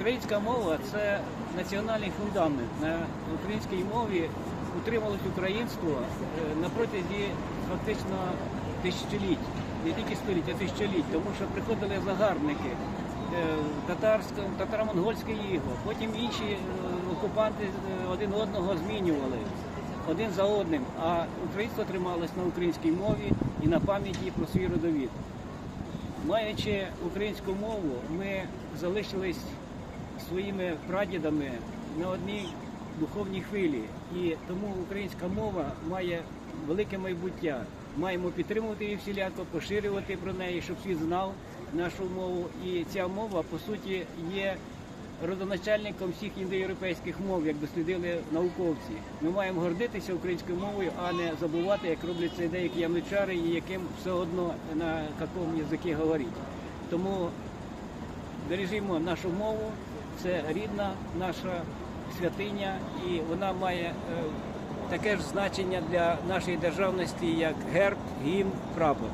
Українська мова це національний фундамент. На українській мові утрималось українство е, на протязі фактично тисячоліть, не тільки століть, а тисячоліть, тому що приходили загарбники, е, татарське, татаро-монгольське іго, потім інші е, окупанти один одного змінювали один за одним, а українство трималось на українській мові і на пам'яті про свій родовід. Маючи українську мову, ми залишились своїми прадідами на одній духовній хвилі. І тому українська мова має велике майбуття. Маємо підтримувати її всіляко, поширювати про неї, щоб світ знав нашу мову. І ця мова, по суті, є родоначальником всіх індоєвропейських мов, як дослідили науковці. Ми маємо гордитися українською мовою, а не забувати, як роблять це деякі яничари, і яким все одно на якому язикі говорити. Тому бережімо нашу мову, це рідна наша святиня, і вона має е, таке ж значення для нашої державності, як герб, гімн, прапор.